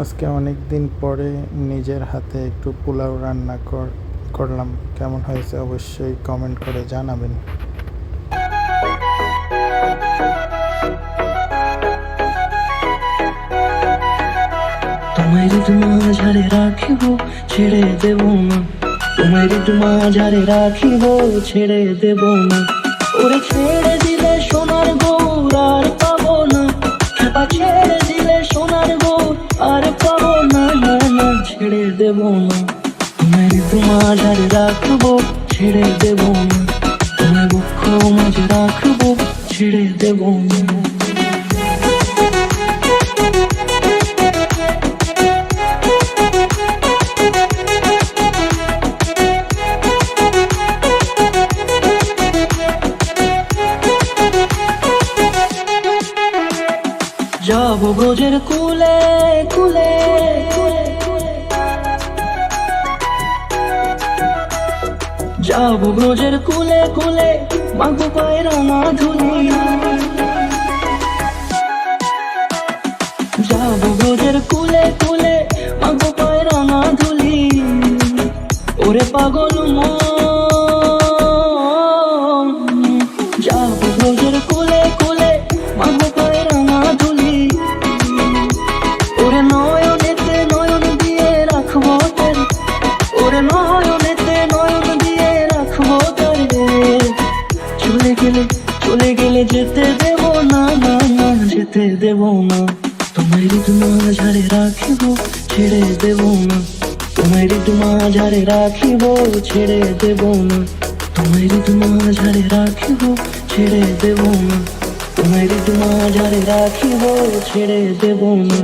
আজকে অনেক দিন পরে নিজের হাতে একটু পোলাও রান্না কর, করলাম। কেমন হয়েছে অবশ্যই কমেন্ট করে জানাবেন। তোমায় মাঝারে রাখিব, ছেড়ে দেব না। তোমায় মাঝারে রাখিব, ছেড়ে দেব না। ওরে ছেড়ে দেব না। তোমায় মাঝারে রাখব, ছেড়ে দেব না। তোমায় বক্ষ মাঝে রাখব, ছেড়ে দেব না। যাব ব্রজের কুলে কুলে। যাব ব্রজের কুলে কুলে, মাগো পায়ের মাধুলি যাব ব্রজের কুলে কুলে, মাগো পায়ের মাধুলি ওরে পাগল মন, যাব ব্রজের কুলে কুলে, মাগো পায়ের মাধুলি ওরে নয়নেতে নয়ন দিয়ে রাখব ওরে নয়ন গেলে, চলে গেলে যেতে দেব না না না, যেতে দেব না। তোমায় ঋতু মাঝারে রাখিব, ছেড়ে দেব না। তোমায় ঋতু মাঝারে রাখিব, ছেড়ে দেব না। তোমায় ঋতু মাঝারে রাখিব, ছেড়ে দেব না। তোমায় ঋতু মাঝারে রাখিব, ছেড়ে দেব না।